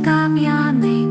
з кам'яних.